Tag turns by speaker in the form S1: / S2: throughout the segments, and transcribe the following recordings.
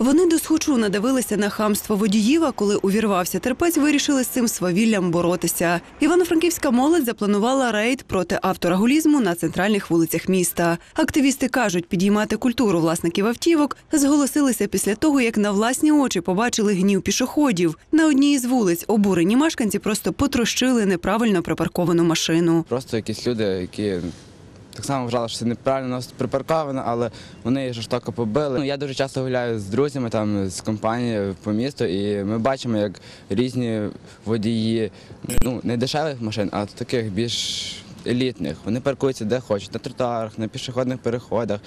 S1: Вони до схочу надивилися на хамство водіїв, а коли увірвався терпець, вирішили з цим свавіллям боротися. Івано-Франківська молодь запланувала рейд проти авторагулізму на центральних вулицях міста. Активісти кажуть, підіймати культуру власників автівок зголосилися після того, як на власні очі побачили гнів пішоходів. На одній із вулиць обурені мешканці просто потрощили неправильно припарковану машину.
S2: Просто якісь люди, які так само вважала, що це неправильно нас припарковано, але вони її жорстоко побили. Ну, я дуже часто гуляю з друзями, там, з компанією по місту, і ми бачимо, як різні водії, ну, не дешевих машин, а таких більш елітних. Вони паркуються де хочуть, на тротуарах, на пішохідних переходах,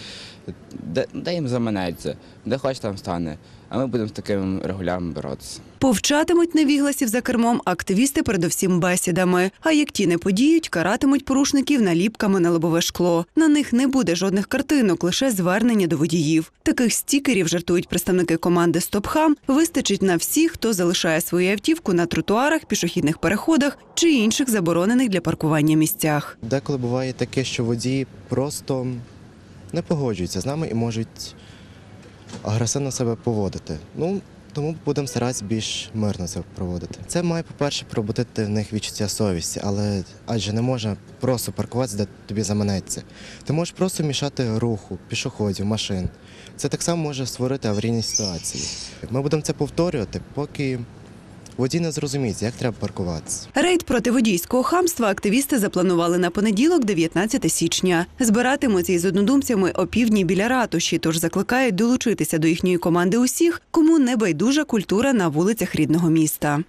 S2: де, де їм заманеться, де хоче там стане. А ми будемо з такими регулярно боротися.
S1: Повчатимуть невігласів за кермом активісти передовсім бесідами. А як ті не подіють, каратимуть порушників наліпками на лобове шкло. На них не буде жодних картинок, лише звернення до водіїв. Таких стікерів жартують представники команди Стопхам. Вистачить на всіх, хто залишає свою автівку на тротуарах, пішохідних переходах чи інших заборонених для паркування місцях.
S3: Деколи буває таке, що водії просто не погоджуються з нами і можуть агресивно себе поводити. Ну, тому будемо старатися більш мирно це проводити. Це має, по-перше, пробудити в них відчуття совісті, але адже не можна просто паркуватися, де тобі заманеться. Ти можеш просто мішати руху, пішоходів, машин. Це так само може створити аварійні ситуації. Ми будемо це повторювати, поки водій не зрозуміє, як треба паркуватися.
S1: Рейд проти водійського хамства активісти запланували на понеділок, 19 січня. Збиратимуться із однодумцями о півдні біля ратуші, тож закликають долучитися до їхньої команди усіх, кому не байдужа культура на вулицях рідного міста.